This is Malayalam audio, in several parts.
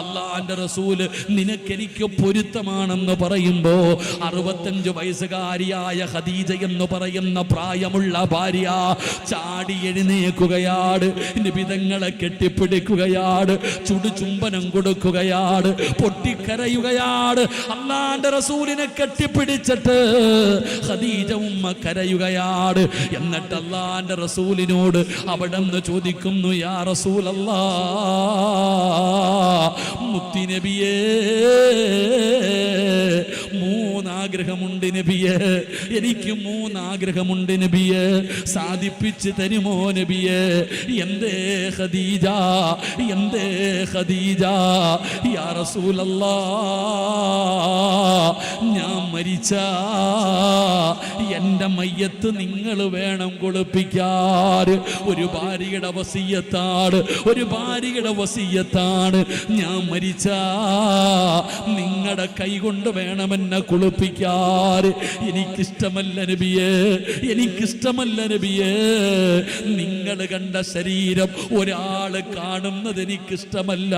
അള്ളാന്റെ റസൂൽ നിനക്കെനിക്ക് പൊരുത്തമാണെന്ന് പറയുമ്പോ അറുപത്തഞ്ച് വയസ്സുകാരിയായ ഖദീജ എന്ന് പറയുന്ന പ്രായമുള്ള ഭാര്യ ചാടി എഴുന്നേക്കുകയാണ് നിബിതങ്ങളെ കെട്ടിപ്പിടിക്കുകയാണ്. ചുടുചുംബനം കൊടുക്കുകയാണ്. പൊട്ടിക്കരയുകയാണ്. അള്ളാന്റെ റസൂലിനെ കെട്ടിപ്പിടിച്ചിട്ട് ഖദീജ ഉമ്മ കരയുകയാണ്. എന്നിട്ട് അള്ളാന്റെ റസൂലിനോട് അവിടെ നിന്ന് ചോദിക്കുന്നു യാ റസൂലല്ലാ മുത്തിനബിയേ മൂന്നാഗ്രഹമുണ്ട് നബിയെ. എനിക്ക് മൂന്നാഗ്രഹമുണ്ട് നബിയെ. സാധിപ്പിച്ച് തരുമോ നബിയെ? എന്തേ ഖദീജ എന്തേ ഖദീജ? യാ റസൂലല്ലാ ഞാൻ മരിച്ച. എന്റെ മയ്യത്ത് നിങ്ങൾ വേണം കുളിപ്പിക്കാൻ ഒരു ഭാര്യയുടെ വസീയത്താണ് ഒരു ഭാര്യയുടെ വസീയത്താണ്. ഞാൻ മരിച്ച നിങ്ങളുടെ കൈ കൊണ്ട് വേണം എന്നെ കുളിപ്പിക്കാൻ എനിക്കിഷ്ടമല്ല നബിയേ എനിക്കിഷ്ടമല്ല നബിയേ. നിങ്ങൾ കണ്ട ശരീരം ഒരാൾ കാണുന്നത് എനിക്കിഷ്ടമല്ല.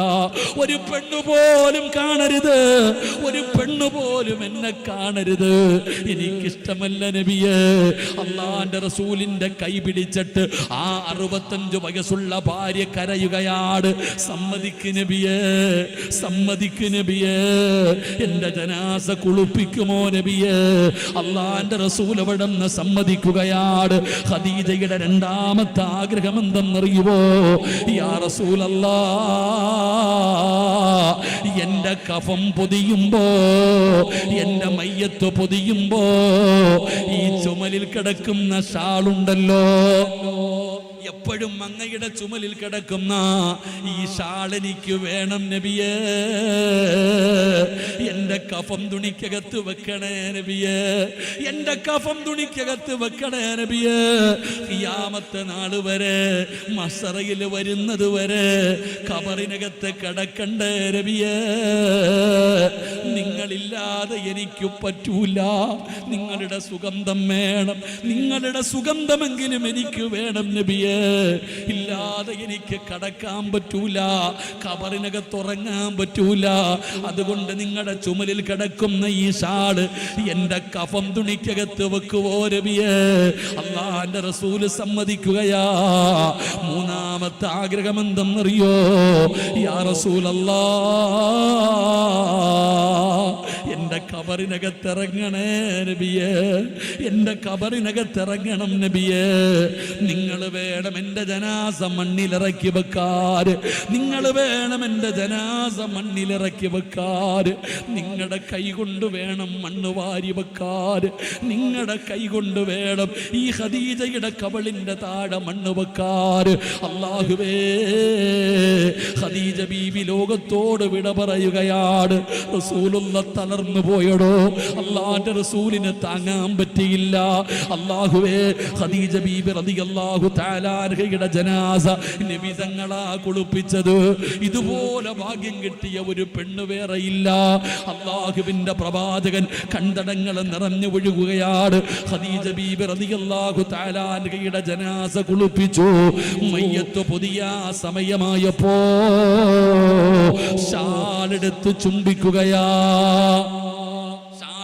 ഒരു പെണ്ണു പോലും കാണരുത് ഒരു പെണ്ണു പോലും എന്നെ കാണരുത്. എനിക്കിഷ്ടമല്ല നബിയെ അള്ളാന്റെ റസൂലിന്റെ കൈ പിടിച്ചിട്ട് ആ അറുപത്തഞ്ച് വയസ്സുള്ള ഭാര്യ കരയുകയാണ്. സമ്മതിക്ക് നബിയെ സമ്മതിക്ക് നബിയെ എന്റെ ജനാസ കുളിപ്പിക്കുമോ നബിയെ? അള്ളാന്റെ റസൂൽ അവിടെ നിന്ന് സമ്മതിക്കുകയാണ്? ഖദീജയുടെ രണ്ടാമത്തെ ആഗ്രഹം എന്തെന്നറിയുവോ? യാ അല്ലാ എന്റെ കഫം പൊതിയുമ്പോ എന്റെ മയ്യത്ത് പൊതിയുമ്പോ ഈ ചുമലിൽ കിടക്കുന്ന ഷാളുണ്ടല്ലോ. എപ്പോഴും അങ്ങയുടെ ചുമലിൽ കിടക്കുന്ന ഈ ശാളനിക്ക് വേണം നബിയേ. എന്റെ കഫം തുണിക്കകത്ത് വെക്കണേ നബിയേ. എന്റെ കഫം തുണിക്കകത്ത് വെക്കണേ നബിയേ. ഖിയാമത്തെ നാൾ വരെ മസറയിൽ വരുന്നത് വരെ കബറിനകത്ത് കിടക്കണ്ടേ നബിയേ. നിങ്ങളില്ലാതെ എനിക്ക് പറ്റൂല. നിങ്ങളുടെ സുഗന്ധം വേണം. നിങ്ങളുടെ സുഗന്ധമെങ്കിലും എനിക്ക് വേണം നബിയേ. ഇല്ലാതെ എനിക്ക് കടക്കാൻ പറ്റൂല കബറിനകത്ത് ഉറങ്ങാൻ പറ്റൂല. അതുകൊണ്ട് നിങ്ങളുടെ ചുമലിൽ കിടക്കുന്ന ഈ ഷാൾ എന്റെ കഫം തുണിക്കകത്ത് വെക്കുവോ രബിയേ? അള്ളാന്റെ റസൂൽ സമ്മതിക്കുകയാ. മൂന്നാമത്തെ ആഗ്രഹം എന്തെന്നറിയോ? യാ റസൂലല്ലാ. എന്റെ കബറിനകത്തിറങ്ങണേ നബിയേ. എന്റെ കബറിനകത്തിറങ്ങണം നബിയേ. നിങ്ങൾ വേണം എന്റെ ജനാസ മണ്ണിലിറക്കി വെക്കാറ് നിങ്ങൾ വേണം എന്റെ ജനാസ മണ്ണിലിറക്കി വെക്കാറ് നിങ്ങളുടെ കൈ കൊണ്ട് വേണം മണ്ണ് വാരി വെക്കാറ് നിങ്ങളുടെ കൈ കൊണ്ട് വേണം ഈ ഹദീജയുടെ കബളിന്റെ താഴെ മണ്ണ് വെക്കാറ് അള്ളാഹുവേ ഹദീജ ബീവി ലോകത്തോട് വിട പറയുകയാണ്. റസൂലുള്ള തളർന്നു പോയടോ. അള്ളാന്റെ റസൂലിന് താങ്ങാൻ പറ്റിയില്ല. അള്ളാഹുവേ ഖദീജ ബീബി റളിയല്ലാഹു തആലാർഹയുടെ ജനാസ നബി തങ്ങളാ കുളിപ്പിച്ചത്. ഇതുപോലെ ഭാഗ്യം കിട്ടിയ ഒരു പെണ്ണ് വേറെ ഇല്ല. അള്ളാഹുവിന്റെ പ്രവാചകൻ കണ്ടടങ്ങൾ നിറഞ്ഞു ഒഴുകുകയാണ്. ഖദീജ ബീബി റളിയല്ലാഹു തആലാർഹയുടെ ജനാസ കുളിപ്പിച്ചു. മയ്യത്ത് പുതിയ സമയമായപ്പോ ശാലെടുത്ത് ചുംബിക്കുകയാ.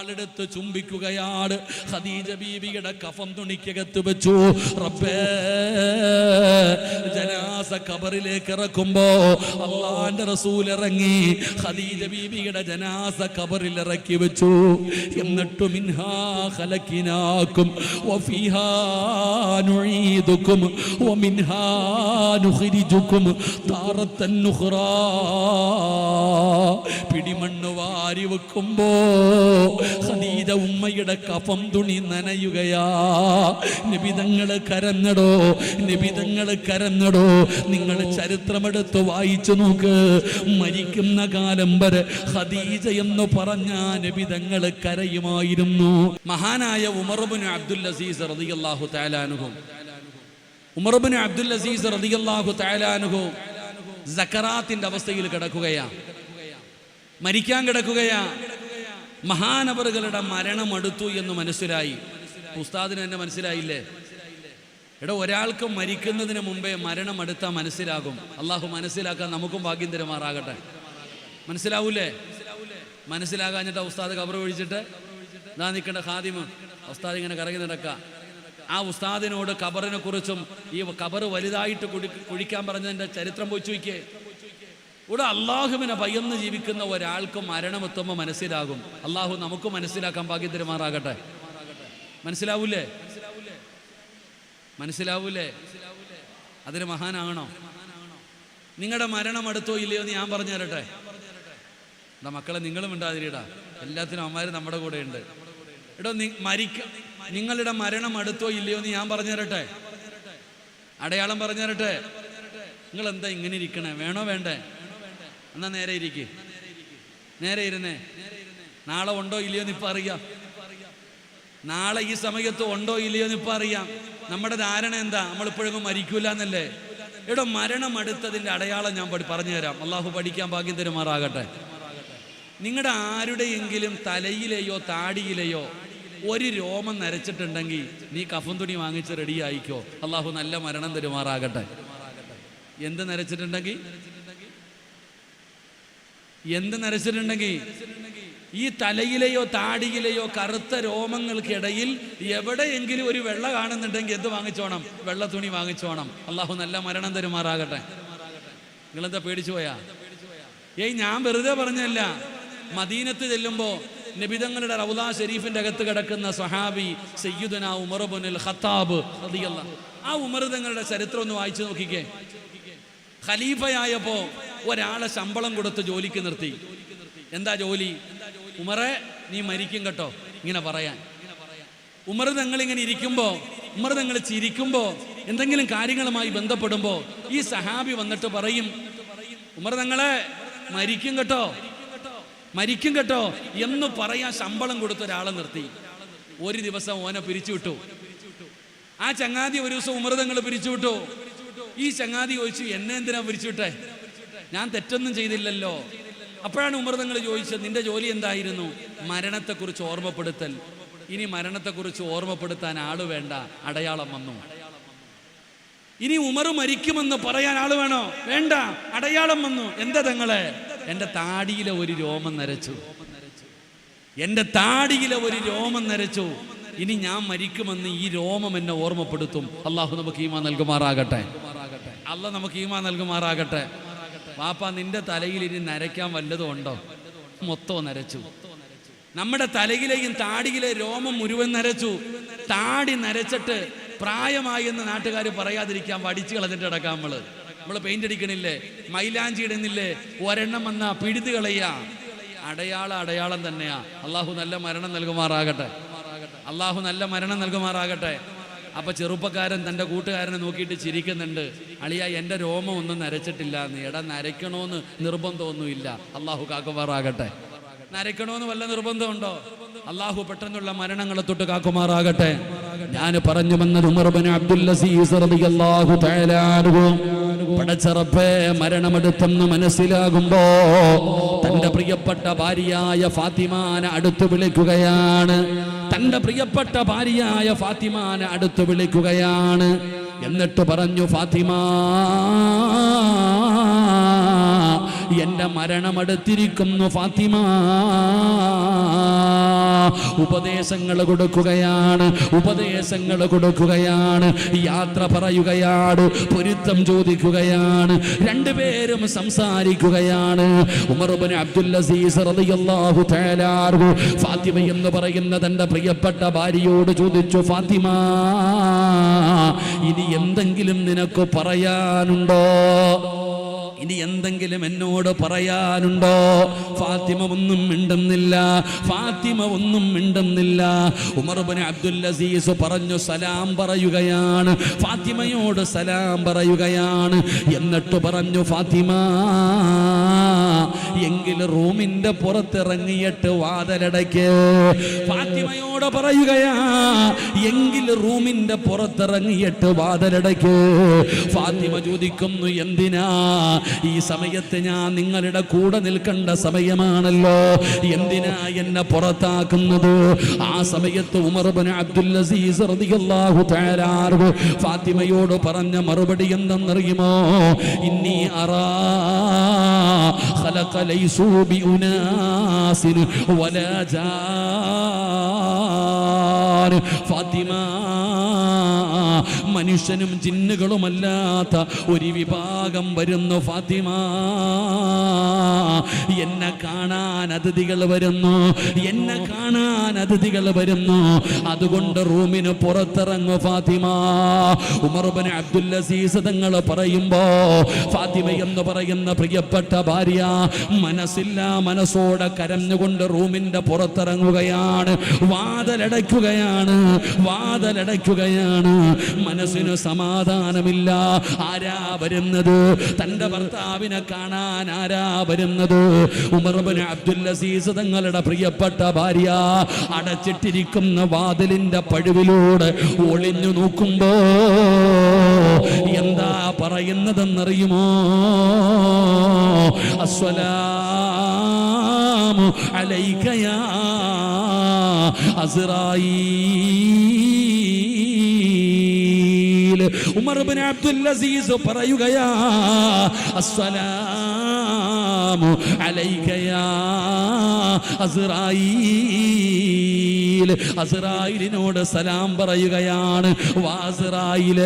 ഷാളെടുത്ത് ചുംബിക്കുകയാണ്. ഖദീജ ബീവിയുടെ കഫം തുണിക്കകത്ത് വെച്ചു. റബ്ബേ ജനാസ കബറിലേക്ക് ഇറക്കുമ്പോ അള്ളാന്റെ റസൂൽ ഇറങ്ങി. ഖദീജ ബീവിയുടെ ജനാസ കബറിൽ ഇറക്കി വെച്ചു. എന്നിട്ട് മിൻഹാ ഖലക്കിനാക്കും വഫീഹാ നുഈദുക്കും. വമിൻഹാ വാരി വെക്കുമ്പോ ഖദീജ ഉമ്മയുടെ കഫം തുണി നനയുകയാ. നിബിതങ്ങൾ കരഞ്ഞടോ നിബിതങ്ങൾ കരഞ്ഞടോ നിങ്ങൾ ചരിത്രമെടുത്ത് വായിച്ചു നോക്ക്. മരിക്കുന്ന കാലം വരെ ഖദീജ എന്ന് പറഞ്ഞ നിബിതങ്ങൾ കരയുമായിരുന്നു. മഹാനായ ഉമർബിൻ അബ്ദുൽ അസീസ് റളിയല്ലാഹു തആലാനുഹു ഉമർബിൻ അബ്ദുൽ അസീസ് റളിയല്ലാഹു തആലാനുഹു സക്കറാത്തിന്റെ അവസ്ഥയിൽ കിടക്കുകയാ. മരിക്കാൻ കിടക്കുകയാ. മഹാനവറുകളുടെ മരണം അടുത്തു എന്ന് മനസ്സിലായി. ഉസ്താദിന് എന്നെ മനസ്സിലായില്ലേ? എടാ ഒരാൾക്ക് മരിക്കുന്നതിന് മുമ്പേ മരണം മനസ്സിലാകും. അള്ളാഹു മനസ്സിലാക്കാൻ നമുക്കും ഭാഗ്യം തരുമാറാകട്ടെ. മനസ്സിലാവൂലേ? മനസ്സിലാകാഞ്ഞിട്ട് ഉസ്താദ് കബർ ഒഴിച്ചിട്ട് ഇതാ നിൽക്കേണ്ട ഖാദിമ്. ഉസ്താദ് ഇങ്ങനെ കറങ്ങി നടക്കുക ആ ഉസ്താദിനോട് കബറിനെ കുറിച്ചും ഈ കബർ വലുതായിട്ട് കുടി കുഴിക്കാൻ പറഞ്ഞതിന്റെ ചരിത്രം പോയി ചോദിക്കേ. ഇവിടെ അള്ളാഹുവിനെ ഭയന്ന് ജീവിക്കുന്ന ഒരാൾക്ക് മരണമെത്തുമ്പോൾ മനസ്സിലാകും. അള്ളാഹു നമുക്ക് മനസ്സിലാക്കാൻ ഭാഗ്യം തരുമാറാകട്ടെ. മനസ്സിലാവൂലേ? മനസ്സിലാവൂലേ? അതിന് മഹാനാകണോ നിങ്ങളുടെ മരണം അടുത്തോ ഇല്ലയോ എന്ന് ഞാൻ പറഞ്ഞു തരട്ടെ. മക്കളെ നിങ്ങളും ഉണ്ടാതിരിടാ എല്ലാത്തിനും അമ്മമാർ നമ്മുടെ കൂടെ ഉണ്ട് എടോ മരിക്ക നിങ്ങളുടെ മരണം അടുത്തോ ഇല്ലയോ എന്ന് ഞാൻ പറഞ്ഞു തരട്ടെ. അടയാളം പറഞ്ഞു തരട്ടെ. നിങ്ങൾ എന്താ ഇങ്ങനെ ഇരിക്കണേ? വേണോ വേണ്ടേ? എന്നാ നേരെ ഇരിക്കേ. നേരെ ഇരുന്നേ. നാളെ ഉണ്ടോ ഇല്ലയോ എന്ന് അറിയാം. നാളെ ഈ സമയത്ത് ഉണ്ടോ ഇല്ലയോ എന്ന് അറിയാം. നമ്മുടെ ധാരണ എന്താ? നമ്മളിപ്പോഴൊന്നും മരിക്കൂല എന്നല്ലേ എടോ മരണം അടുത്തതിന്റെ അടയാളം ഞാൻ പറഞ്ഞു തരാം അള്ളാഹു പഠിക്കാൻ ഭാഗ്യം തരുമാറാകട്ടെ. നിങ്ങളുടെ ആരുടെയെങ്കിലും തലയിലെയോ താടിയിലെയോ ഒരു രോമം നരച്ചിട്ടുണ്ടെങ്കിൽ നീ കഫം തുണി വാങ്ങിച്ച് റെഡി ആയിക്കോ. അള്ളാഹു നല്ല മരണം തരുമാറാകട്ടെ. എന്ത് നരച്ചിട്ടുണ്ടെങ്കിൽ? എന്ത് നരച്ചിട്ടുണ്ടെങ്കിൽ ഈ തലയിലെയോ താടിയിലെയോ കറുത്ത രോമങ്ങൾക്കിടയിൽ എവിടെയെങ്കിലും ഒരു വെള്ള കാണുന്നുണ്ടെങ്കിൽ എന്ത് വാങ്ങിച്ചോണം? വെള്ള തുണി വാങ്ങിച്ചോണം. അള്ളാഹു നല്ല മരണം തരുമാറാകട്ടെ. നിങ്ങളെന്താ പേടിച്ചു പോയാ? ഏയ് ഞാൻ വെറുതെ പറഞ്ഞല്ല മദീനത്ത് ചെല്ലുമ്പോ നബിതങ്ങളുടെ റൗദ ഷെരീഫിന്റെ അകത്ത് കിടക്കുന്ന സഹാബി സയ്യുദന ഉമർബുൽ ഖത്താബ് ആ ഉമർ തങ്ങളുടെ ചരിത്രം ഒന്ന് വായിച്ചു നോക്കിക്കേ. ഖലീഫയായപ്പോ ഒരാളെ ശമ്പളം കൊടുത്ത് ജോലിക്ക് നിർത്തി. എന്താ ജോലി? ഉമറെ നീ മരിക്കും കേട്ടോ. ഇങ്ങനെ പറയാൻ. ഉമർ തങ്ങൾ ഇങ്ങനെ ഇരിക്കുമ്പോ ഉമർ തങ്ങൾ ചിരിക്കുമ്പോ എന്തെങ്കിലും കാര്യങ്ങളുമായി ബന്ധപ്പെടുമ്പോ ഈ സഹാബി വന്നിട്ട് പറയും ഉമർ തങ്ങളെ മരിക്കും കേട്ടോ. മരിക്കും കേട്ടോ. എന്ന് പറയാൻ ശമ്പളം കൊടുത്ത ഒരാളെ നിർത്തി. ഒരു ദിവസം ഓനെ പിരിച്ചുവിട്ടു. ആ ചങ്ങാതി ഒരു ദിവസം ഉമർ തങ്ങൾ പിരിച്ചുവിട്ടു. ഈ ചങ്ങാതി ചോദിച്ചു എന്നെ എന്തിനാ പിരിച്ചുവിട്ടെ? ഞാൻ തെറ്റൊന്നും ചെയ്തില്ലല്ലോ. അപ്പോഴാണ് ഉമർ തങ്ങൾ ചോദിച്ചത് നിന്റെ ജോലി എന്തായിരുന്നു? മരണത്തെക്കുറിച്ച് ഓർമ്മപ്പെടുത്തൽ. ഇനി മരണത്തെക്കുറിച്ച് ഓർമ്മപ്പെടുത്താൻ ആൾ വേണ്ട അടയാളം വന്നു. ഇനി ഉമർ മരിക്കുമെന്ന് പറയാൻ ആൾ വേണോ? വേണ്ട അടയാളം വന്നു. എന്താ തങ്ങളെ? എന്റെ താടിയിലെ ഒരു രോമം നരച്ചു. എന്റെ താടിയിലെ ഒരു രോമം നരച്ചു. ഇനി ഞാൻ മരിക്കുമെന്ന് ഈ രോമം എന്നെ ഓർമ്മപ്പെടുത്തും. അള്ളാഹു നമുക്ക് ഈമാ നൽകുമാറാകട്ടെ. അല്ല നമുക്ക് ഈമാ നൽകുമാറാകട്ടെ. വാപ്പ നിന്റെ തലയിൽ ഇനി നരയ്ക്കാൻ വല്ലതും ഉണ്ടോ? മൊത്തം നരച്ചു. നമ്മുടെ തലയിലെയും താടിയിലെ രോമം മുഴുവൻ നരച്ചു. താടി നരച്ചിട്ട് പ്രായമായി എന്ന് നാട്ടുകാർ പറയാതിരിക്കാൻ വടിച്ചു കളഞ്ഞിട്ട് കിടക്കാം നമ്മൾ. നമ്മൾ പെയിന്റ് അടിക്കണില്ലേ? മൈലാഞ്ചി ഇടുന്നില്ലേ? ഒരെണ്ണം വന്ന പിഴുതു കളയാ. അടയാള അടയാളം തന്നെയാ. അള്ളാഹു നല്ല മരണം നൽകുമാറാകട്ടെ. അള്ളാഹു നല്ല മരണം നൽകുമാറാകട്ടെ. അപ്പൊ ചെറുപ്പക്കാരൻ തന്റെ കൂട്ടുകാരനെ നോക്കിയിട്ട് ചിരിക്കുന്നുണ്ട്. അളിയ എന്റെ രോമം ഒന്നും നരച്ചിട്ടില്ല എന്ന് എടാ നരയ്ക്കണോന്ന് നിർബന്ധമൊന്നുമില്ല. അള്ളാഹു കാക്കുമാറാകട്ടെ. നരയ്ക്കണോന്ന് വല്ല നിർബന്ധമുണ്ടോ? അള്ളാഹു പെട്ടെന്നുള്ള മരണങ്ങളെ തൊട്ട് കാക്കുമാറാകട്ടെ. ഞാൻ പറഞ്ഞു വന്നത് അബ്ദുൽ മരണമെടുത്തെന്ന് മനസ്സിലാകുമ്പോ തന്റെ പ്രിയപ്പെട്ട ഭാര്യയായ ഫാത്തിമാനെ അടുത്തു വിളിക്കുകയാണ്. തന്റെ പ്രിയപ്പെട്ട ഭാര്യയായ ഫാത്തിമാനെ അടുത്ത് വിളിക്കുകയാണ്. എന്നിട്ട് പറഞ്ഞു ഫാത്തിമ എന്റെ മരണമെടുത്തിരിക്കുന്നു ഫാത്തിമ. ഉപദേശങ്ങൾ കൊടുക്കുകയാണ് ഉപദേശങ്ങൾ കൊടുക്കുകയാണ് യാത്ര പറയുകയാണ് പൊരുത്തം ചോദിക്കുകയാണ് രണ്ടുപേരും സംസാരിക്കുകയാണ്. ഉമർബിൻ അബ്ദുൽ അസീസ് റളിയല്ലാഹു ഫാത്തിമ എന്ന് പറയുന്ന തന്റെ പ്രിയപ്പെട്ട ഭാര്യയോട് ചോദിച്ചു ഫാത്തിമ ഇനി എന്തെങ്കിലും നിനക്ക് പറയാനുണ്ടോ? ഇനി എന്തെങ്കിലും എന്നോട് പറയാനുണ്ടോ? ഫാത്തിമ ഒന്നും മിണ്ടുന്നില്ല. ഫാത്തിമ ഒന്നും മിണ്ടുന്നില്ല. ഉമർബന് അബ്ദുൽ അസീസ് പറഞ്ഞു സലാം പറയുകയാണ്. ഫാത്തിമയോട് സലാം പറയുകയാണ്. എന്നിട്ട് പറഞ്ഞു ഫാത്തിമ എങ്കിൽ റൂമിന്റെ പുറത്തിറങ്ങിയിട്ട് വാതലടയ്ക്ക്. ഫാത്തിമയോട് പറയുകയാ എങ്കിൽ റൂമിന്റെ പുറത്തിറങ്ങിയിട്ട് വാതലടയ്ക്ക്. ഫാത്തിമ ചോദിക്കുന്നു എന്തിനാ? ഈ സമയത്ത് ഞാൻ നിങ്ങളുടെ കൂടെ നിൽക്കേണ്ട സമയമാണല്ലോ. എന്തിനാ എന്നെ പുറത്താക്കുന്നത്? ആ സമയത്ത് ഉമർബൻ അബ്ദുൽ അസീസ് തആല ഫാത്തിമയോട് പറഞ്ഞ മറുപടി എന്തെന്നറിയുമോ? ഇന്നി അറാ خلق ليسوا بأناس ولا جار فاطمة മനുഷ്യനും ജിന്നുകളുമല്ലാത്ത ഒരു വിഭാഗം വരുന്നു ഫാത്തിമ. എന്നെ കാണാൻ അതിഥികൾ വരുന്നു എന്നെ കാണാൻ അതിഥികൾ വരുന്നു. അതുകൊണ്ട് റൂമിന് പുറത്തിറങ്ങു ഫാത്തിമ. ഉമർബന് അബ്ദുൽ അസീസ് തങ്ങൾ പറയുമ്പോ ഫാത്തിമ എന്ന് പറയുന്ന പ്രിയപ്പെട്ട ഭാര്യ മനസ്സില്ല മനസ്സോടെ കരഞ്ഞുകൊണ്ട് റൂമിന്റെ പുറത്തിറങ്ങുകയാണ് വാതലടയ്ക്കുകയാണ് വാതലടയ്ക്കുകയാണ്. മനസ്സിന് സമാധാനമില്ല. ആരാ വരുന്നത്? തന്റെ ഭർത്താവിനെ കാണാൻ ആരാ വരുന്നത്? ഉമർബന് അബ്ദുൽ അസീസ് തങ്ങളുടെ പ്രിയപ്പെട്ട ഭാര്യ അടച്ചിട്ടിരിക്കുന്ന വാതിലിന്റെ പഴുവിലൂടെ ഒളിഞ്ഞു നോക്കുമ്പോ എന്താ പറയുന്നതെന്നറിയുമോ? അസ്വലാമു അലൈക്കയാ അസ്രായീൽ ഉമർ ബിൻ അബ്ദുൽ അസീസ് പറയുകയാ അസ്സലാമു يا അസ്രായീൽ അസ്രായിലിനോട് സലാം പറയുകയാണ്. വാസറായിൽ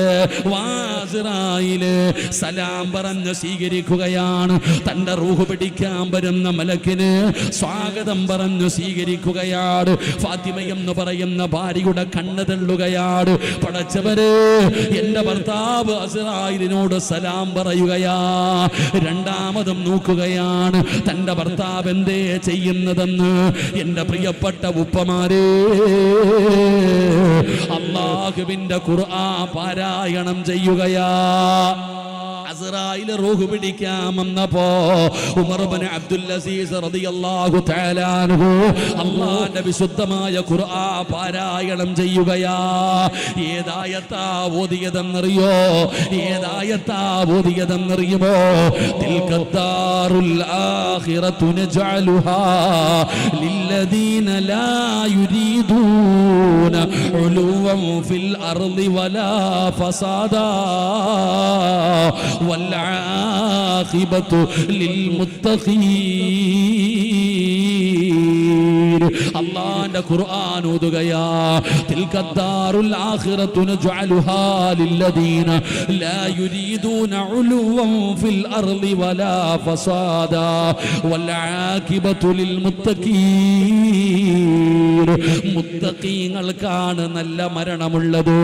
വാസറായിൽ സലാം പറഞ്ഞ് സ്വീകരിക്കുകയാണ്. തന്റെ റൂഹ് പിടിക്കാൻ വരുന്ന മലക്കിന് സ്വാഗതം പറഞ്ഞ് സ്വീകരിക്കുകയാണ്. ഫാത്തിമ എന്ന് പറയുന്ന ഭാര്യയുടെ കണ്ണ് തള്ളുകയാണ്. പടച്ചവര് എന്റെ ഭർത്താവ് അസ്രായിലിനോട് സലാം പറയുകയാ. രണ്ടാമതും നോക്കുകയാണ്. തന്റെ ഭർത്താവ് എന്തേ ചെയ്യുന്നതെന്ന് എന്റെ പ്രിയപ്പെട്ട ഉപ്പമാരേ. അള്ളാഹുവിന്റെ ഖുർആ പാരായണം ചെയ്യുകയാ. അസ്രായിൽ റൂഹ് പിടിക്കാമെന്നപ്പോ ഉമർബൻ അബ്ദുൽ അസീസ് റളിയല്ലാഹു തആല അൻഹു അല്ലാഹുവിന്റെ വിശുദ്ധമായ ഖുർആ പാരായണം ചെയ്യുകയാ. ഏതായത്താ ഓതിയതെന്നറിയോ? ഏതായത്താ ഓതിയതെന്നറിയുമോ? തിൽകത്താറുൽ ആഖിറത്തു നജഅലുഹാ ലില്ലദീന ലാ യുരീദൂന ഉലുവൻ ഫിൽ അർളി വലാ ഫസാദാ. والعاقبة للمتقين. അള്ളാന്റെ ഖുർആൻ ഓതുകയാ. തിൽക്കദ്ദാറുൽ ആഖിറതു നജഅലുഹാ ലില്ലദീന ലാ യുരീദൂന ഉലുവൻ ഫിൽ അർളി വലാ ഫസാദാ വൽആഖിബതു ലിൽമുത്തഖീൻ മുത്തഖീങ്ങൾക്കാണ് നല്ല മരണമുള്ളത്.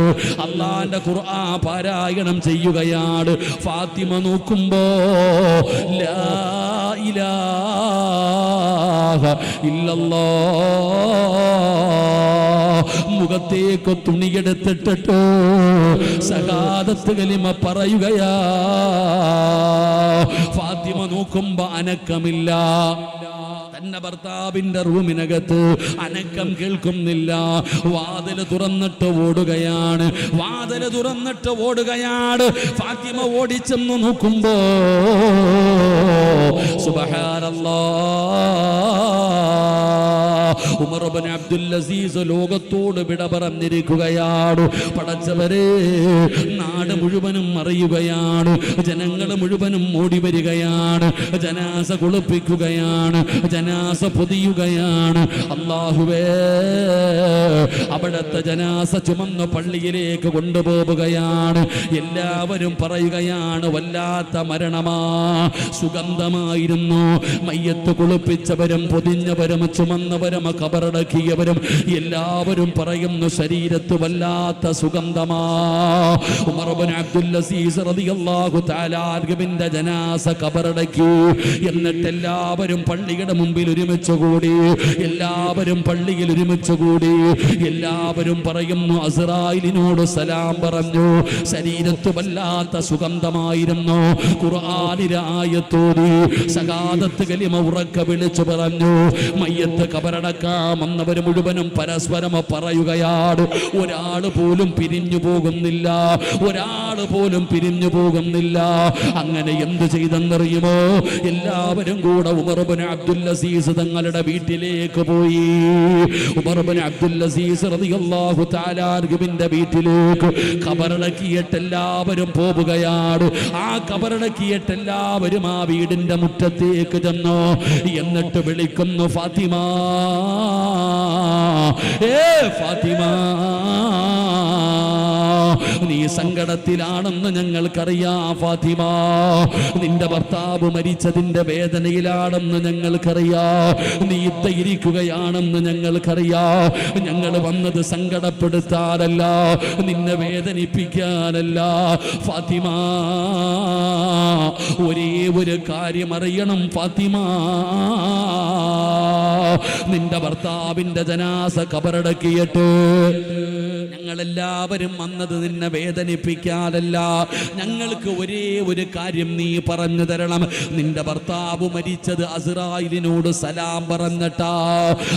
അള്ളാന്റെ ഖുർആൻ പാരായണം ചെയ്യുകയാണ്. ഫാത്തിമ നോക്കുമ്പോ ലാ ഇലാഹ ഇല്ലല്ലാ മുഖത്തേക്ക് തുണിയെടുത്തിട്ടോ സഹാദത്ത് കലിമ പറയുകയാ ഫാത്തിമ നോക്കുമ്പോ അനക്കമില്ല. തന്റെ ഭർത്താവിന്റെ റൂമിനകത്ത് അനക്കം കേൾക്കുന്നില്ല. വാതിൽ തുറന്നിട്ട് ഓടുകയാണ്. വാതിൽ തുറന്നിട്ട് ഓടുകയാണ്. ഫാത്തിമ ഓടിച്ചെന്ന് നോക്കുമ്പോ സുബഹാനല്ലാ. അബ്ദുൽ അസീസ് ലോകത്തോട് വിട പറഞ്ഞിരിക്കുകയാണ്. പടച്ചവരെ നാട് മുഴുവനും അറിയുകയാണ്. ജനങ്ങൾ മുഴുവനും ഓടി വരികയാണ്. ജനാസ കുളിപ്പിക്കുകയാണ്. ജനാസ പൊതിയുകയാണ്. അള്ളാഹുവേ അവിടത്തെ ജനാസ ചുമന്ന് പള്ളിയിലേക്ക് കൊണ്ടുപോവുകയാണ്. എല്ലാവരും പറയുകയാണ് വല്ലാത്ത മരണമാ സുഗന്ധമായിരുന്നു. മയ്യത്ത് കുളിപ്പിച്ചവരും പൊതിഞ്ഞവരും ചുമന്നവരും കബറടക്കിയവരും എല്ലാവരും പറയുന്നു ശരീരത്ത് വല്ലാത്ത സുഗന്ധമാ. അബ്ദുൽ അസീസ് റളിയല്ലാഹു തആല ജനാസ കബറടക്കി. എന്നിട്ട് എല്ലാവരും പള്ളിയുടെ മുമ്പിൽ ഒരുമിച്ച് കൂടി എല്ലാവരും പള്ളിയിൽ ഒരുമിച്ച് കൂടി എല്ലാവരും പറയുന്നു അസറായിലിനോട് സലാം പറഞ്ഞു. ശരീരത്ത് വല്ലാത്ത സുഗന്ധമായിരുന്നു. ഖുർആനിലായത്തോടി സകാദത്ത് കലിമ ഉറക്ക വിളിച്ചു പറഞ്ഞു. മയ്യത്ത് കബറടക്കാം എന്നവർ മുഴുവനും പരസ്പരം പറയുകയാണ്. ഒരാൾ പോലും പിരിഞ്ഞു പോകുന്നില്ല. ഒരാൾ പോലും പിരിഞ്ഞു പോകുന്നില്ല. അങ്ങനെ എന്ത് ചെയ്തെന്നറിയുമോ? എല്ലാവരും കൂടെ ഉമർബൻ അബ്ദുൽ അസീസ് തങ്ങളുടെ വീട്ടിലേക്ക് പോയി. റളിയല്ലാഹു വീട്ടിലേക്ക് കബറടക്കിയിട്ട് എല്ലാവരും പോവുകയാണ്. ആ കബറടക്കിയിട്ട് എല്ലാവരും ആ വീടിന്റെ മുറ്റത്തേക്ക് ചെന്നു. എന്നിട്ട് വിളിക്കുന്നു ഫാത്തിമ. ഏ ഫാത്തിമ. നീ സങ്കടത്തിലാണെന്ന് ഞങ്ങൾക്കറിയാ ഫാത്തിമ. നിന്റെ ഭർത്താവ് മരിച്ചതിന്റെ വേദനയിലാണെന്ന് ഞങ്ങൾക്കറിയാ. നീ ഇത്തയിരിക്കുകയാണെന്ന് ഞങ്ങൾക്കറിയാ. ഞങ്ങൾ വന്നത് സങ്കടപ്പെടുത്താനല്ല നിന്നെ വേദനിപ്പിക്കാനല്ല ഫാത്തിമ. ഒരേ ഒരു കാര്യം അറിയണം ഫാത്തിമ. നിന്റെ ഭർത്താവിന്റെ ജനാസ കബറടക്കിയിട്ട് ഞങ്ങളെല്ലാവരും വന്നത് നിന്നെ വേദനിപ്പിക്കാനല്ല. ഞങ്ങൾക്ക് ഒരേ ഒരു കാര്യം നീ പറഞ്ഞു തരണം. നിന്റെ ഭർത്താവ് മരിച്ചത് അസ്രായിലിനോട് സലാം പറഞ്ഞിട്ട.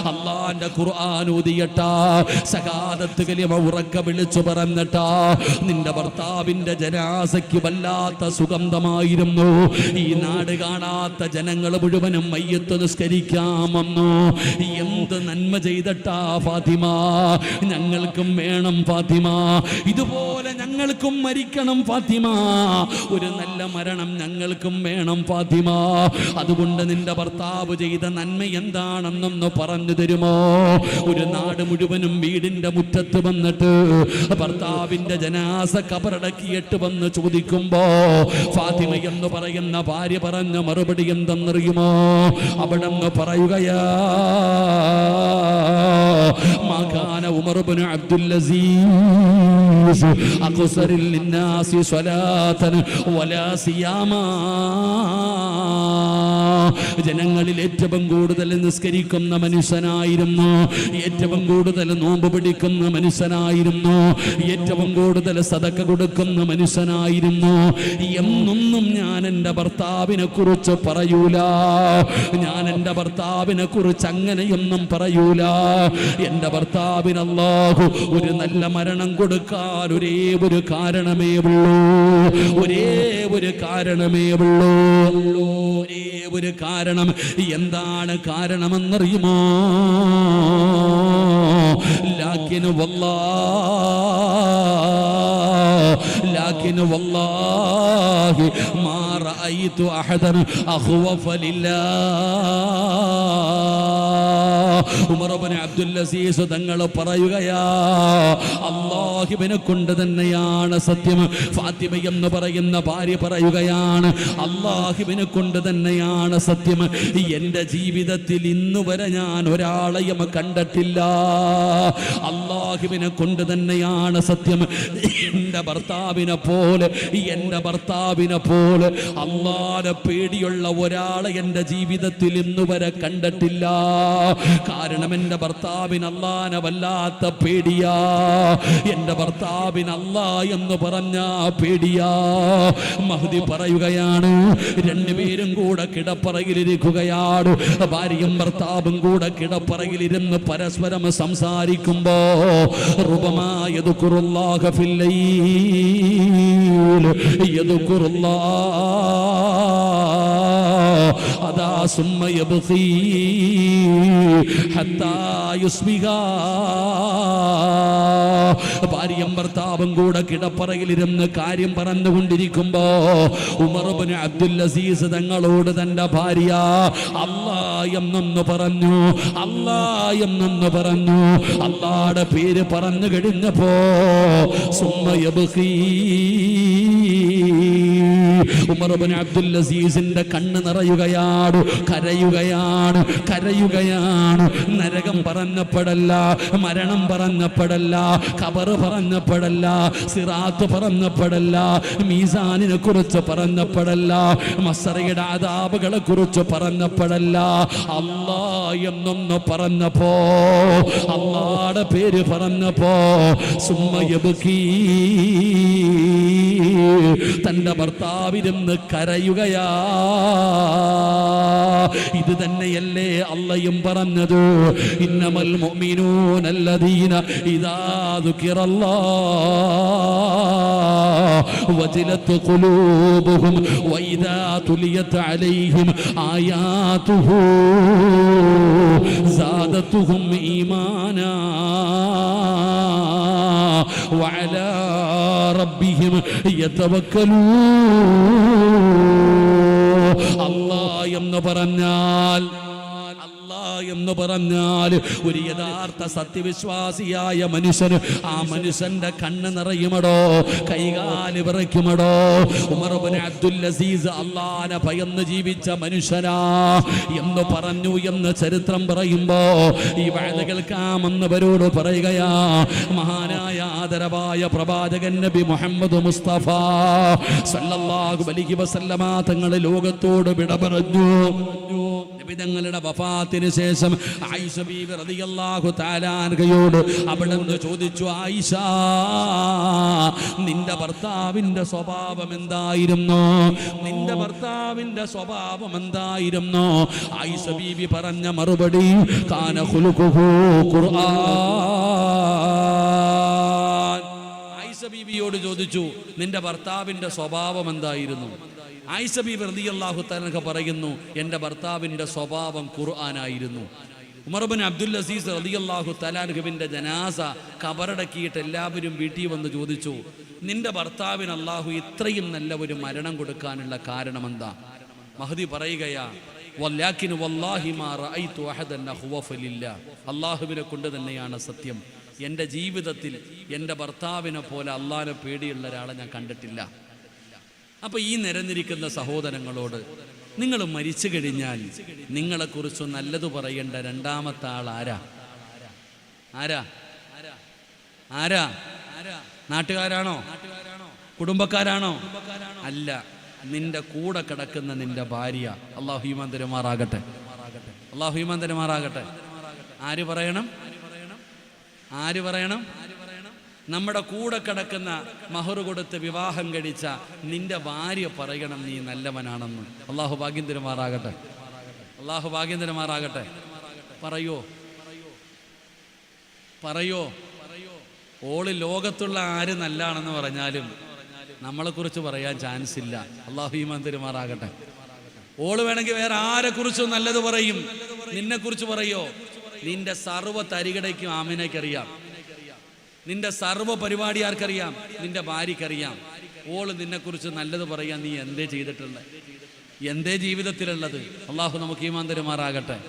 അള്ളാന്റെ ഖുർആൻ ഊതിയട്ടാ. സകാദത്ത് കലിമ ഉറക്ക വിളിച്ചു പറഞ്ഞട്ടാ. നിന്റെ ഭർത്താവിന്റെ ജനാസയ്ക്ക് വല്ലാത്ത സുഗന്ധമായിരുന്നു. ഈ നാട് കാണാത്ത ജനങ്ങൾ മുഴുവനും മയ്യത്ത് നിസ്കരിക്കാമെന്നു. എന്ത് നന്മ ചെയ്തട്ടാ ഫാത്തിമ? ഞങ്ങൾക്കും വേണം ഫാത്തിമ. ഇതുപോലെ ഞങ്ങൾക്കും മരിക്കണം ഫാത്തിമ. ഒരു നല്ല മരണം ഞങ്ങൾക്കും വേണം ഫാത്തിമ. അതുകൊണ്ട് നിന്റെ ഭർത്താവ് ചെയ്ത നന്മ എന്താണെന്നൊന്ന് പറഞ്ഞു തരുമോ? ഒരു നാട് മുഴുവനും വീടിന്റെ മുറ്റത്ത് വന്നിട്ട് ഭർത്താവിന്റെ ജനാസ കബറടക്കിയിട്ട് വന്ന് ചോദിക്കുമ്പോ ഫാത്തിമ എന്ന് പറയുന്ന ഭാര്യ പറഞ്ഞ മറുപടി എന്തെന്നറിയുമോ? അവിടെ പറയുകയാ മകാന ഉമർബിന് അബ്ദുൽ അസീസ് അഖ്സറിൽ للناس صلاة വലാ സിയാമാ. ജനങ്ങളിൽ ഏറ്റവും കൂടുതൽ നിസ്കരിക്കുന്ന മനുഷ്യനായിരുന്നു. ഏറ്റവും കൂടുതൽ നോമ്പ് പിടിക്കുന്ന മനുഷ്യനായിരുന്നു. ഏറ്റവും കൂടുതൽ സതക്ക കൊടുക്കുന്ന മനുഷ്യനായിരുന്നു. എന്നൊന്നും ഞാൻ എന്റെ ഭർത്താവിനെ കുറിച്ച് പറയൂല. ഞാൻ എന്റെ ഭർത്താവിനെ കുറിച്ച് അങ്ങനെയൊന്നും പറയൂല. എന്റെ ഭർത്താവിനല്ലാഹു ഒരു നല്ല മരണം കൊടുക്കാൻ ഒരേ ഒരു കാരണമേ ഉള്ളൂ. ഒരേ ഒരു കാരണമേ ഉള്ളൂ. ഒരേ ഒരു കാരണം എന്താണ് കാരണമെന്നറിയുമോ? ലാക്കിന് വല്ലാ لكن والله ما رأيت أحدا أخوف لله ഉമർബൻ അബ്ദുൽ അസീസ് തങ്ങൾ പറയുകയാ അള്ളാഹിബിനെ കൊണ്ട് തന്നെയാണ് സത്യം ഫാത്തിമ എന്ന് പറയുന്ന ഭാര്യ പറയുകയാണ് അള്ളാഹിബിനെ കൊണ്ട് തന്നെയാണ് സത്യം എൻ്റെ ജീവിതത്തിൽ ഇന്ന് വരെ ഞാൻ ഒരാളെയും കണ്ടിട്ടില്ല അള്ളാഹിബിനെ കൊണ്ട് തന്നെയാണ് സത്യം എൻ്റെ ഭർത്താവിനെ പോലെ എന്റെ ഭർത്താവിനെ പോലെ. അള്ളാനെ പേടിയുള്ള ഒരാളെ എന്റെ ജീവിതത്തിൽ ഇന്ന് വരെ കണ്ടിട്ടില്ല. കാരണം എന്റെ ഭർത്താവിന് അള്ളാനെ വല്ലാത്ത പേടിയാ. എന്റെ ഭർത്താവിന് അല്ലാ എന്ന് പറഞ്ഞ പേടിയാ. മഹദി പറയുകയാണ് രണ്ടുപേരും കൂടെ കിടപ്പറയിലിരിക്കുകയാണ് ഭാര്യയും ഭർത്താവും കൂടെ കിടപ്പറയിലിരുന്ന് പരസ്പരം സംസാരിക്കുമ്പോ റുപമായത് കുറുല്ലാഹ യദുക്കുറുല്ലാ അതാ സുമ്മ യബ്ഖീ ഹത്താ യുസ്ബിഹാ ഭാര്യയും ഭർത്താവും കൂടെ കിടപ്പറയിലിരുന്ന് കാര്യം പറഞ്ഞുകൊണ്ടിരിക്കുമ്പോ ഉമർബിന് അബ്ദുൽ അസീസ് തങ്ങളോട് തന്റെ ഭാര്യ അല്ലാ എന്നൊന്ന് പറഞ്ഞു അല്ലാ എന്നൊന്ന് പറഞ്ഞു. അല്ലാടെ പേര് പറഞ്ഞു കഴിഞ്ഞപ്പോ സുമ്മയബീ ഉമർബിൻ അബ്ദുൽ അസീസിന്റെ കണ്ണ് നിറയുകയാണ് കരയുകയാണ് കരയുകയാണ്. നരകം പറഞ്ഞപ്പെടല്ല മരണം പറഞ്ഞപ്പെടല്ല കബറ് പറഞ്ഞപ്പെടല്ല സിറാത്ത് പറഞ്ഞപ്പെടല്ല മീസാനിനെ കുറിച്ച് പറഞ്ഞപ്പെടല്ല മസറയുടെ ആദാബുകളെ കുറിച്ച് പറഞ്ഞപ്പെടല്ല അല്ലാ എന്നൊന്ന് പറഞ്ഞപ്പോ അള്ളാടെ പേര് പറഞ്ഞപ്പോ സുമ്മയബുക്കീ തന്റെ ഭർത്താവിരുന്ന് കരയുകയാ ഇത് തന്നെയല്ലേ അള്ളയും പറഞ്ഞത് ഇന്നമൽ മുഅ്മിനൂനല്ലദീന ഇദാ ദുകിറല്ലാഹ് വജിലത്ത് ഖുലൂബുഹും വഇദാ തുലിയത് അലൈഹിം ആയാതുഹു زادتهم إيمانا وعلى ربهم يتوكلون الله എന്ന് പറഞ്ഞാൽ അല്ലാ എന്ന് പറഞ്ഞാൽ ഒരു യഥാർത്ഥ സത്യവിശ്വാസിയായ മനുഷ്യന് ആ മനുഷ്യന്റെ കണ്ണ് നിറയുമടോ? കൈകാൽ വിറയ്ക്കുമടോ? ഉമർബിൻ അബ്ദുൽ അസീസ് അള്ളാനെ ഭയന്ന് ജീവിച്ച മനുഷ്യനാ എന്ന് പറഞ്ഞു എന്ന് ചരിത്രം പറയുമ്പോ ഈ വേദ കേൾക്കാമെന്നവരോട് പറയുകയാ മഹാനായ ആദരവായ പ്രവാചകൻ നബി മുഹമ്മദ് മുസ്തഫ സല്ലല്ലാഹു അലൈഹി വസല്ലമ തങ്ങളെ ലോകത്തോട് വിട പറഞ്ഞു നബി തങ്ങളുടെ വഫാത്തിന് ശേഷം ആയിഷ റതിയല്ലാഹു തആലാൻകയോട് അവിടെ നിന്ന് ചോദിച്ചു ആയിഷ നിന്റെ ഭർത്താവിന്റെ സ്വഭാവം എന്തായിരുന്നു? നിന്റെ ഭർത്താവിന്റെ സ്വഭാവം എന്തായിരുന്നു? ആയിഷ പറഞ്ഞ മറുപടി കാന ഖുർആൻ. ആയിഷ ചോദിച്ചു നിന്റെ ഭർത്താവിന്റെ സ്വഭാവം എന്തായിരുന്നു? ആയിഷ വെറുതി അള്ളാഹു തആല പറയുന്നു എന്റെ ഭർത്താവിന്റെ സ്വഭാവം ഖുർആനായിരുന്നു. ഉമർബിൻ അബ്ദുൽ അസീസ് റളിയല്ലാഹു തലാൻഹുവിന്റെ ജനാസ കബറടക്കിയിട്ട് എല്ലാവരും വീട്ടിൽ വന്ന് ചോദിച്ചു നിന്റെ ഭർത്താവിന് അള്ളാഹു ഇത്രയും നല്ല ഒരു മരണം കൊടുക്കാനുള്ള കാരണം എന്താ? മഹദി പറയുകയാ അള്ളാഹുവിനെ കൊണ്ട് തന്നെയാണ് സത്യം. എന്റെ ജീവിതത്തിൽ എന്റെ ഭർത്താവിനെ പോലെ അള്ളാഹിനെ പേടിയുള്ള ഒരാളെ ഞാൻ കണ്ടിട്ടില്ല. അപ്പൊ ഈ നിരന്നിരിക്കുന്ന സഹോദരങ്ങളോട് നിങ്ങൾ മരിച്ചു കഴിഞ്ഞാൽ നിങ്ങളെക്കുറിച്ച് നല്ലത് പറയേണ്ട രണ്ടാമത്തെ ആൾ ആരാ? ആരാ? ആരാ? നാട്ടുകാരാണോ? കുടുംബക്കാരാണോ? അല്ല നിന്റെ കൂടെ കിടക്കുന്ന നിന്റെ ഭാര്യ അള്ളാഹു ഹീമാന്തരമാറാകട്ടെ അള്ളാഹു പറയണം ആര് പറയണം? ആര് പറയണം? നമ്മുടെ കൂടെ കിടക്കുന്ന മഹർ കൊടുത്ത് വിവാഹം കഴിച്ച നിന്റെ ഭാര്യ പറയണം നീ നല്ലവനാണെന്ന്. അള്ളാഹു ഭാഗ്യം തരുമാറാകട്ടെ. അള്ളാഹു ഭാഗ്യം തരുമാറാകട്ടെ. പറയോ? പറയോ? ഓൾ ലോകത്തുള്ള ആര് നല്ലാണെന്ന് പറഞ്ഞാലും നമ്മളെ കുറിച്ച് പറയാൻ ചാൻസ് ഇല്ല. അള്ളാഹു ഈമാൻ തരുമാറാകട്ടെ. ഓൾ വേണമെങ്കിൽ വേറെ ആരെ കുറിച്ചും നല്ലത് പറയും. നിന്നെ കുറിച്ച് പറയോ? നിന്റെ സർവ തരികടയ്ക്കും ആമിനയ്ക്കറിയാം. നിന്റെ സർവ പരിപാടി ആർക്കറിയാം? നിന്റെ ഭാര്യക്കറിയാം ഓൾ നിന്നെക്കുറിച്ച് നല്ലത് പറയാൻ നീ എന്തേ ചെയ്തിട്ടുണ്ട് എന്തേ ജീവിതത്തിലുള്ളത്? അള്ളാഹു നമുക്ക് ഈമാൻ തരുമാറാകട്ടെ.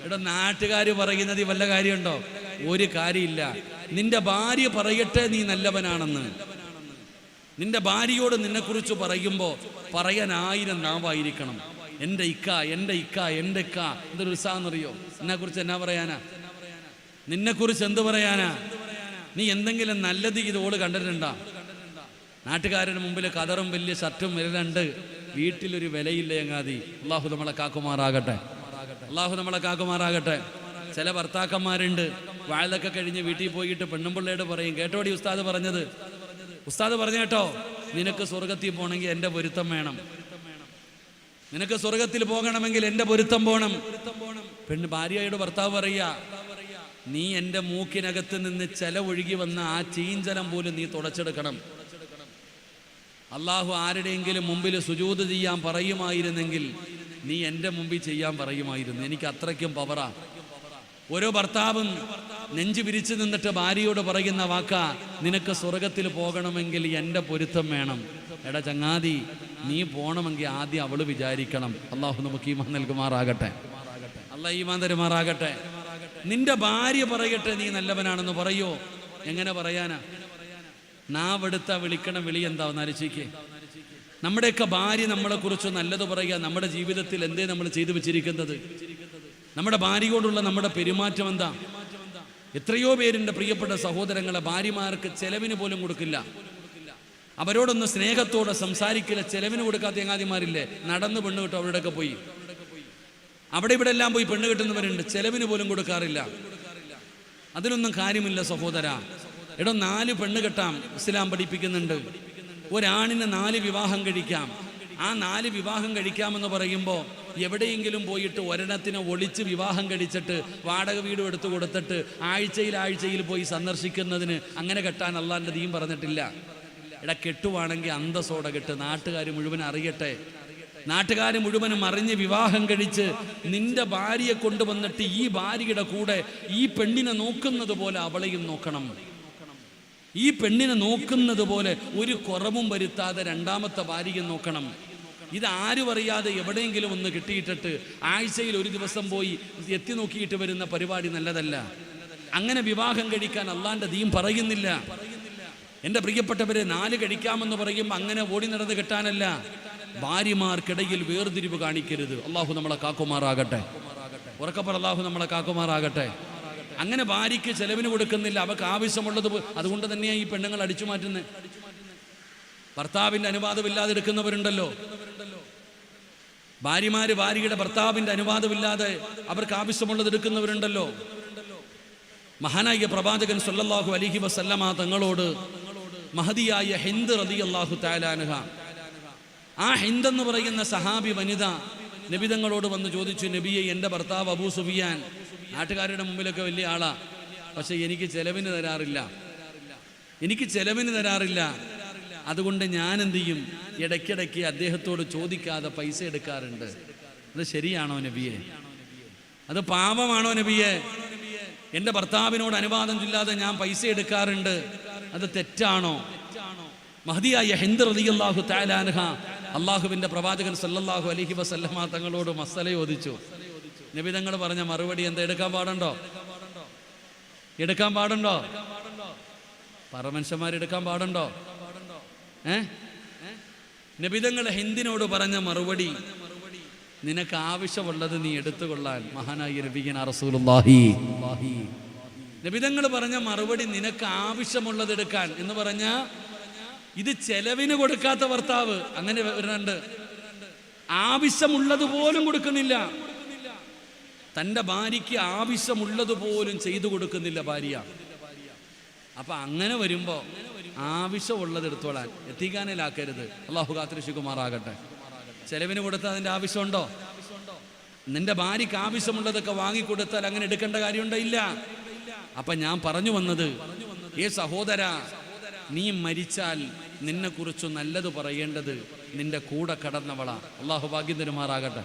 ഇവിടെ നാട്ടുകാർ പറയുന്നത് വല്ല കാര്യമുണ്ടോ? ഒരു കാര്യമില്ല. നിന്റെ ഭാര്യ പറയട്ടെ നീ നല്ലവനാണെന്ന്. നിന്റെ ഭാര്യയോട് നിന്നെക്കുറിച്ച് പറയുമ്പോൾ പറയാൻ ആയിരം നാവായിരിക്കണം. എന്റെ ഇക്ക എന്റെ ഇക്ക എന്റെ ഇക്ക. എന്തൊരു ഉത്സാഹം എന്നെ എന്നെക്കുറിച്ച് എന്നാ പറയാനാ? നിന്നെക്കുറിച്ച് എന്ത് പറയാനാ? നീ എന്തെങ്കിലും നല്ലത് ഇത് ഓൾ കണ്ടിട്ടുണ്ടാ? നാട്ടുകാരുടെ മുമ്പിൽ കതറും വലിയ ഷർട്ടും വരുന്നുണ്ട്. വീട്ടിലൊരു വിലയില്ല എങ്ങാതി. അള്ളാഹു നമ്മളെ കാക്കുമാറാകട്ടെ. അള്ളാഹു നമ്മളെ കാക്കുമാറാകട്ടെ. ചില ഭർത്താക്കന്മാരുണ്ട്. വാഴതൊക്കെ കഴിഞ്ഞ് വീട്ടിൽ പോയിട്ട് പെണ്ണുമ്പിള്ളയോട് പറയും കേട്ടോടി ഉസ്താദ് പറഞ്ഞത്? ഉസ്താദ് പറഞ്ഞു കേട്ടോ നിനക്ക് സ്വർഗത്തിൽ പോകണമെങ്കിൽ എന്റെ പൊരുത്തം വേണം. നിനക്ക് സ്വർഗത്തിൽ പോകണമെങ്കിൽ എന്റെ പൊരുത്തം പോകണം. പെണ്ണ് ഭാര്യയോട് ഭർത്താവ് പറയാ നീ എന്റെ മൂക്കിനകത്ത് നിന്ന് ചെല ഒഴുകി വന്ന ആ ചീഞ്ചലം പോലും നീ തുടച്ചെടുക്കണം. അള്ളാഹു ആരുടെയെങ്കിലും മുമ്പിൽ സുജൂത് ചെയ്യാൻ പറയുമായിരുന്നെങ്കിൽ നീ എന്റെ മുമ്പിൽ ചെയ്യാൻ പറയുമായിരുന്നു. എനിക്ക് അത്രയ്ക്കും പവറാ ഓരോ ഭർത്താവും നെഞ്ചു പിരിച്ചു നിന്നിട്ട് ഭാര്യയോട് പറയുന്ന വാക്ക നിനക്ക് സ്വർഗത്തിൽ പോകണമെങ്കിൽ എന്റെ പൊരുത്തം വേണം. എടാ ചങ്ങാതി നീ പോകണമെങ്കിൽ ആദ്യം അവൾ വിചാരിക്കണം. അള്ളാഹു നമുക്ക് ഈമാൻ നൽകുമാറാകട്ടെ. അള്ളാഹ് ഈമാൻ തരുമാറാകട്ടെ. നിന്റെ ഭാര്യ പറയട്ടെ നീ നല്ലവനാണെന്ന് പറയോ? എങ്ങനെ പറയാനാ? നാവെടുത്ത വിളിക്കണ വിളി എന്താ നരച്ചിക്ക് നമ്മുടെയൊക്കെ ഭാര്യ നമ്മളെ കുറിച്ച് നല്ലത് പറയുക നമ്മുടെ ജീവിതത്തിൽ എന്തേ നമ്മൾ ചെയ്തു വെച്ചിരിക്കുന്നത്? നമ്മുടെ ഭാര്യയോടുള്ള നമ്മുടെ പെരുമാറ്റം എന്താ? എത്രയോ പേരിന്റെ പ്രിയപ്പെട്ട സഹോദരങ്ങളെ ഭാര്യമാർക്ക് ചെലവിന് പോലും കൊടുക്കില്ല. അവരോടൊന്ന് സ്നേഹത്തോടെ സംസാരിക്കില്ല ചെലവിന് കൊടുക്കാത്ത എങ്ങാതിമാരില്ലേ നടന്ന് പെണ്ണ് കിട്ടും അവരുടെയൊക്കെ പോയി. അവിടെ ഇവിടെ എല്ലാം പോയി പെണ്ണ് കിട്ടുന്നവരുണ്ട്. ചെലവിന് പോലും കൊടുക്കാറില്ല. അതിനൊന്നും കാര്യമില്ല സഹോദര. എടോ നാല് പെണ്ണ് കെട്ടാം ഇസ്ലാം പഠിപ്പിക്കുന്നുണ്ട്. ഒരാണിന് നാല് വിവാഹം കഴിക്കാം. ആ നാല് വിവാഹം കഴിക്കാമെന്ന് പറയുമ്പോൾ എവിടെയെങ്കിലും പോയിട്ട് ഒരെണ്ണത്തിനെ ഒളിച്ച് വിവാഹം കഴിച്ചിട്ട് വാടക വീടും എടുത്തു കൊടുത്തിട്ട് ആഴ്ചയിൽ ആഴ്ചയിൽ പോയി സന്ദർശിക്കുന്നതിന് അങ്ങനെ കെട്ടാൻ അള്ളാന്റെ ദീം പറഞ്ഞിട്ടില്ല. എടാ കെട്ടുവാണെങ്കിൽ അന്തസ്സോടെ കെട്ട്. നാട്ടുകാർ മുഴുവൻ അറിയട്ടെ. നാട്ടുകാർ മുഴുവനും അറിഞ്ഞ് വിവാഹം കഴിച്ച് നിന്റെ ഭാര്യയെ കൊണ്ടുവന്നിട്ട് ഈ ഭാര്യയുടെ കൂടെ ഈ പെണ്ണിനെ നോക്കുന്നത് പോലെ അവളെയും നോക്കണം. ഈ പെണ്ണിനെ നോക്കുന്നത് പോലെ ഒരു കുറവും വരുത്താതെ രണ്ടാമത്തെ ഭാര്യയെ നോക്കണം. ഇത് ആരും അറിയാതെ എവിടെയെങ്കിലും ഒന്ന് കിട്ടിയിട്ടിട്ട് ആഴ്ചയിൽ ഒരു ദിവസം പോയി എത്തി നോക്കിയിട്ട് വരുന്ന പരിപാടി നല്ലതല്ല. അങ്ങനെ വിവാഹം കഴിക്കാൻ അള്ളാന്റെ ദീം പറയുന്നില്ല. എന്റെ പ്രിയപ്പെട്ടവരെ നാല് കഴിക്കാമെന്ന് പറയുമ്പോൾ അങ്ങനെ ഓടി നടന്ന് കിട്ടാനല്ല. ഭാര്യമാർക്കിടയിൽ വേർതിരിവ് കാണിക്കരുത്. അള്ളാഹു നമ്മളെ കാക്കുമാറാകട്ടെ. ഉറക്കപ്പറ അള്ളാഹു നമ്മളെ കാക്കുമാറാകട്ടെ. അങ്ങനെ ഭാര്യയ്ക്ക് ചെലവിന് കൊടുക്കുന്നില്ല. അവർക്ക് ആവശ്യമുള്ളത് അതുകൊണ്ട് തന്നെയാണ് ഈ പെണ്ണുങ്ങൾ അടിച്ചു മാറ്റുന്നത് ഭർത്താവിന്റെ അനുവാദമില്ലാതെ എടുക്കുന്നവരുണ്ടല്ലോ. ഭാര്യമാര് ഭാര്യയുടെ ഭർത്താവിന്റെ അനുവാദമില്ലാതെ അവർക്ക് ആവശ്യമുള്ളത് എടുക്കുന്നവരുണ്ടല്ലോ. മഹാനായ പ്രവാചകൻ സല്ലല്ലാഹു അലൈഹി വസല്ലമ തങ്ങളോട് മഹതിയായ ഹിന്ദ് അള്ളാഹു താലാനുഹ ആ ഹിന്ദ് എന്ന് പറയുന്ന സഹാബി വനിത നബിതങ്ങളോട് വന്ന് ചോദിച്ചു നബിയെ എന്റെ ഭർത്താവ് അബൂ സുഫിയാൻ നാട്ടുകാരുടെ മുമ്പിലൊക്കെ വലിയ ആളാ. പക്ഷെ എനിക്ക് ചെലവിന് തരാറില്ല. എനിക്ക് ചെലവിന് തരാറില്ല. അതുകൊണ്ട് ഞാൻ എന്ത് ചെയ്യും? ഇടയ്ക്കിടയ്ക്ക് അദ്ദേഹത്തോട് ചോദിക്കാതെ പൈസ എടുക്കാറുണ്ട്. അത് ശരിയാണോ നബിയെ? അത് പാപമാണോ നബിയെ? എന്റെ ഭർത്താവിനോട് അനുവാദം ചൊല്ലാതെ ഞാൻ പൈസ എടുക്കാറുണ്ട്. അത് തെറ്റാണോ? മഹദിയായ അലി അള്ളാഹു താലാൻഹ അള്ളാഹുവിന്റെ പ്രവാചകൻ സല്ലല്ലാഹു അലഹി വസല്ലമ തങ്ങളോട് മസല ചോദിച്ചു. നബി തങ്ങൾ പറഞ്ഞ മറുപടി എന്താ? എടുക്കാൻ പാടുണ്ടോ? എടുക്കാൻ പാടുണ്ടോ? പറമനുഷ്യന്മാർ എടുക്കാൻ പാടുണ്ടോ? ഏ? നബിതങ്ങൾ ഹിന്ദിനോട് പറഞ്ഞ മറുപടി നിനക്ക് ആവശ്യമുള്ളത് നീ എടുത്തുകൊള്ളാൻ മഹാനായി നബിഗൻ റസൂലുള്ളാഹി. നബിതങ്ങൾ പറഞ്ഞ മറുപടി നിനക്ക് ആവശ്യമുള്ളത് എടുക്കാൻ എന്ന് പറഞ്ഞ ഇത് ചെലവിന് കൊടുക്കാത്ത ഭർത്താവ്. അങ്ങനെ വരുന്നുണ്ട്. ആവശ്യമുള്ളത് പോലും കൊടുക്കുന്നില്ല. തന്റെ ഭാര്യയ്ക്ക് ആവശ്യമുള്ളത് പോലും ചെയ്തു കൊടുക്കുന്നില്ല ഭാര്യ. അപ്പൊ അങ്ങനെ വരുമ്പോ ആവശ്യമുള്ളത് എടുത്തോളാൻ എത്തിക്കാനിലാക്കരുത്. അള്ളാഹു കാത്തിരിശുകുമാറാകട്ടെ ചെലവിന് കൊടുത്താൽ അതിന്റെ ആവശ്യമുണ്ടോ? നിന്റെ ഭാര്യയ്ക്ക് ആവശ്യമുള്ളതൊക്കെ വാങ്ങിക്കൊടുത്താൽ അങ്ങനെ എടുക്കേണ്ട കാര്യമുണ്ടോ? ഇല്ല. അപ്പൊ ഞാൻ പറഞ്ഞു വന്നത് ഏ സഹോദര നീ മരിച്ചാൽ നിന്നെ കുറിച്ച് നല്ലത് പറയേണ്ടത് നിന്റെ കൂടെ കടന്നവളാ. അള്ളാഹു ഭാഗ്യം തരുമാറാകട്ടെ